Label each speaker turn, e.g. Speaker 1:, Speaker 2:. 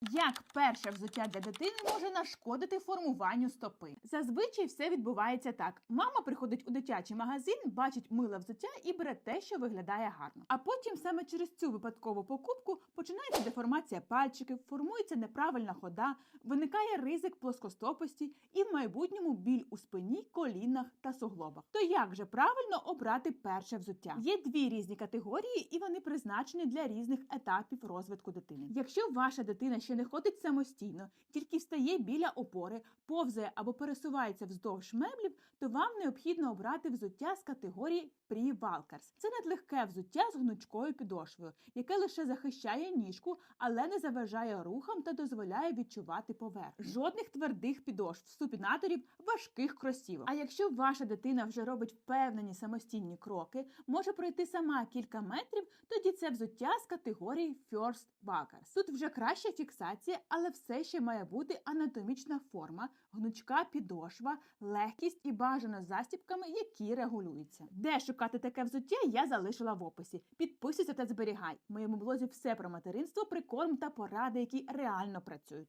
Speaker 1: Як перше взуття для дитини може нашкодити формуванню стопи? Зазвичай все відбувається так: мама приходить у дитячий магазин, бачить миле взуття і бере те, що виглядає гарно. А потім саме через цю випадкову покупку починається деформація пальчиків, формується неправильна хода, виникає ризик плоскостопості і в майбутньому біль у спині, колінах та суглобах. То як же правильно обрати перше взуття? Є дві різні категорії, і вони призначені для різних етапів розвитку дитини. Якщо ваша дитина ще не ходить самостійно, тільки встає біля опори, повзає або пересувається вздовж меблів, то вам необхідно обрати взуття з категорії Pre-Walkers. Це надлегке взуття з гнучкою підошвою, яке лише захищає ніжку, але не заважає рухам та дозволяє відчувати поверхню. Жодних твердих підошв, супінаторів, важких кросівок. А якщо ваша дитина вже робить впевнені самостійні кроки, може пройти сама кілька метрів, тоді це взуття з категорії First Walkers. Тут вже краща фіксація, але все ще має бути анатомічна форма, гнучка підошва, легкість і бажано застібками, які регулюються. Де шукати таке взуття, я залишила в описі. Підписуйся та зберігай. В моєму блозі все про материнство, прикорм та поради, які реально працюють.